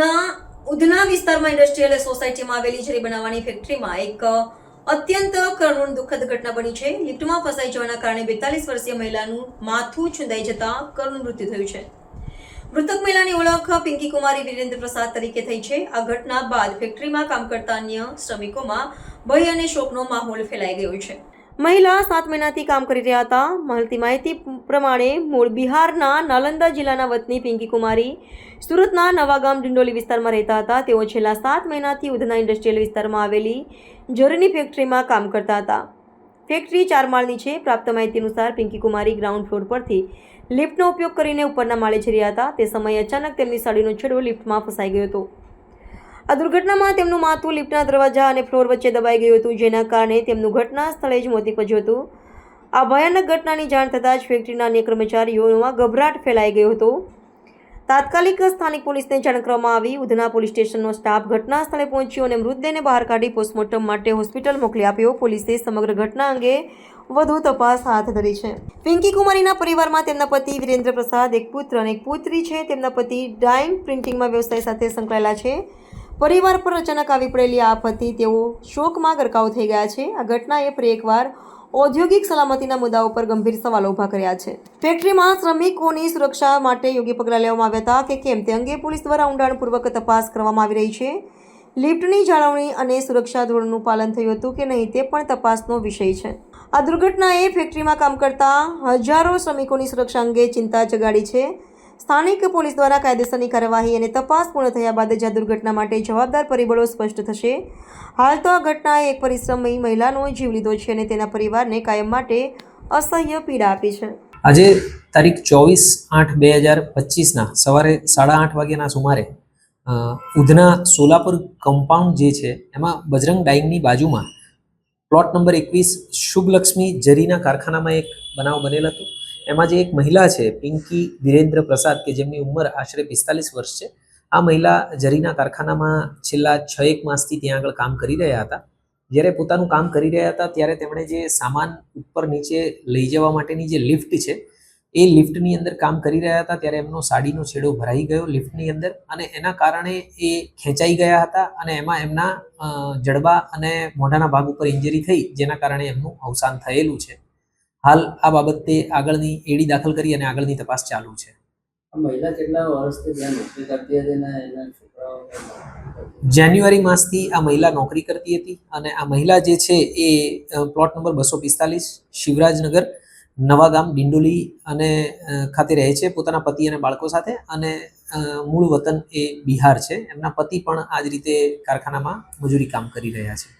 સુરતના ઉધના વિસ્તારમાં ઇન્ડસ્ટ્રીયલ સોસાયટીમાં આવેલી જરી બનાવવાની ફેક્ટરીમાં એક અત્યંત કરુણ દુઃખદ ઘટના બની છે. લિફ્ટમાં ફસાઈ જવાના કારણે બેતાલીસ વર્ષીય મહિલાનું માથું છુંદાઈ જતા કરુણ મૃત્યુ થયું છે. મૃતક મહિલાની ઓળખ પિંકી કુમારી વિરેન્દ્ર પ્રસાદ તરીકે થઈ છે. આ ઘટના બાદ ફેક્ટરીમાં કામ કરતા અન્ય શ્રમિકોમાં ભય અને શોકનો માહોલ ફેલાઈ ગયો છે. મહિલા સાત મહિનાથી કામ કરી રહ્યા હતા. મળતી માહિતી પ્રમાણે મૂળ બિહારના નાલંદા જિલ્લાના વતની પિંકી કુમારી સુરતના નવાગામ ડિંડોલી વિસ્તારમાં રહેતા હતા. તેઓ છેલ્લા સાત મહિનાથી ઉધના ઇન્ડસ્ટ્રીયલ વિસ્તારમાં આવેલી જરની ફેક્ટરીમાં કામ કરતા હતા. ફેક્ટરી ચાર માળની છે. પ્રાપ્ત માહિતી અનુસાર પિંકી કુમારી ગ્રાઉન્ડ ફ્લોર પરથી લિફ્ટનો ઉપયોગ કરીને ઉપરના માળે જઈ રહ્યા હતા. તે સમયે અચાનક તેમની સાડીનો છેડો લિફ્ટમાં ફસાઈ ગયો હતો. આ દુર્ઘટનામાં તેમનું માથું લિફ્ટના દરવાજા અને ફ્લોર વચ્ચે દબાઈ ગયું હતું, જેના કારણે તેમનું ઘટના સ્થળે જ મોત નીપજ્યું હતું. આ ભયાનક ઘટનાની જાણ થતાં જ ફેક્ટરીના અન્ય કર્મચારીઓમાં ગભરાટ ફેલાઈ ગયો હતો. તાત્કાલિક સ્થાનિક પોલીસને જાણ કરવામાં આવી. ઉધના પોલીસ સ્ટેશનનો સ્ટાફ ઘટના સ્થળે પહોંચ્યો અને મૃતદેહને બહાર કાઢી પોસ્ટમોર્ટમ માટે હોસ્પિટલ મોકલી આપ્યો. પોલીસે સમગ્ર ઘટના અંગે વધુ તપાસ હાથ ધરી છે. પિંકી કુમારીના પરિવારમાં તેમના પતિ વિરેન્દ્ર પ્રસાદ, એક પુત્ર અને એક પુત્રી છે. તેમના પતિ ડાઇંગ પ્રિન્ટિંગમાં વ્યવસાય સાથે સંકળાયેલા છે. પરિવાર પર અચાનક આવી પડેલી આ આપત્તિ, તેઓ શોકમાં ગરકાવ થઈ ગયા છે. આ ઘટનાએ ફરી એકવાર ઔદ્યોગિક સલામતીના મુદ્દાઓ પર ગંભીર સવાલો ઊભા કર્યા છે. ફેક્ટરીમાં શ્રમિકોની સુરક્ષા માટે યોગ્ય પગલાં લેવામાં આવ્યા હતા કે કેમ? તે અંગે પોલીસ દ્વારા ઊંડાણપૂર્વક તપાસ કરવામાં આવી રહી છે. લિફ્ટની જાળવણી અને સુરક્ષા ધોરણનું પાલન થયું હતું કે નહીં તે પણ તપાસનો વિષય છે. આ દુર્ઘટનાએ ફેક્ટરીમાં કામ કરતા હજારો શ્રમિકોની સુરક્ષા અંગે ચિંતા જગાડી છે. સ્થાનિક પોલીસ દ્વારા કાયદેસરની કાર્યવાહી અને તપાસ પૂર્ણ થયા બાદ જ આ દુર્ઘટના માટે જવાબદાર પરિબળો સ્પષ્ટ થશે. હાલ તો આ ઘટનાએ એક પરિશ્રમી મહિલાનો જીવ લીધો છે અને તેના પરિવારને કાયમ માટે અસહ્ય પીડા આપી છે. આજે તારીખ ચોવીસ આઠ બે હજાર પચીસના સવારે સાડા આઠ વાગ્યાના સુમારે ઉધના સોલાપુર કમ્પાઉન્ડ જે છે, એમાં બજરંગ ડાઇંગની બાજુમાં પ્લોટ નંબર એકવીસ શુભલક્ષ્મી જરીના કારખાનામાં એક બનાવ બનેલ હતો. એમાં જે એક મહિલા છે, પિંકી વિરેન્દ્ર પ્રસાદ, કે જેમની ઉંમર આશરે પિસ્તાલીસ વર્ષ છે, આ મહિલા જરીના કારખાનામાં છેલ્લા છ એક માસથી ત્યાં આગળ કામ કરી રહ્યા હતા. જ્યારે પોતાનું કામ કરી રહ્યા હતા, ત્યારે તેમણે જે સામાન ઉપર નીચે લઈ જવા માટેની જે લિફ્ટ છે, એ લિફ્ટની અંદર કામ કરી રહ્યા હતા. ત્યારે એમનો સાડીનો છેડો ભરાઈ ગયો લિફ્ટની અંદર અને એના કારણે એ ખેંચાઈ ગયા હતા અને એમાં એમના જડબા અને મોઢાના ભાગ ઉપર ઇન્જરી થઈ, જેના કારણે એમનું અવસાન થયેલું છે. હાલ આ બાબતે આગળની એડી દાખલ કરી અને આગળની તપાસ ચાલુ છે. મહિલા કેટલા વર્ષથી ત્યાં નોકરી કરતી હતી ને એના છોકરાઓ જાન્યુઆરી માસથી આ મહિલા નોકરી કરતી હતી અને આ મહિલા જે છે એ પ્લોટ નંબર બસો પિસ્તાલીસ શિવરાજનગર નવાગામ ડિંડોલી અને ખાતે રહે છે. પોતાના પતિ અને બાળકો સાથે અને મૂળ વતન એ બિહાર છે. એમના પતિ પણ આ જ રીતે કારખાનામાં મજૂરી કામ કરી રહ્યા છે.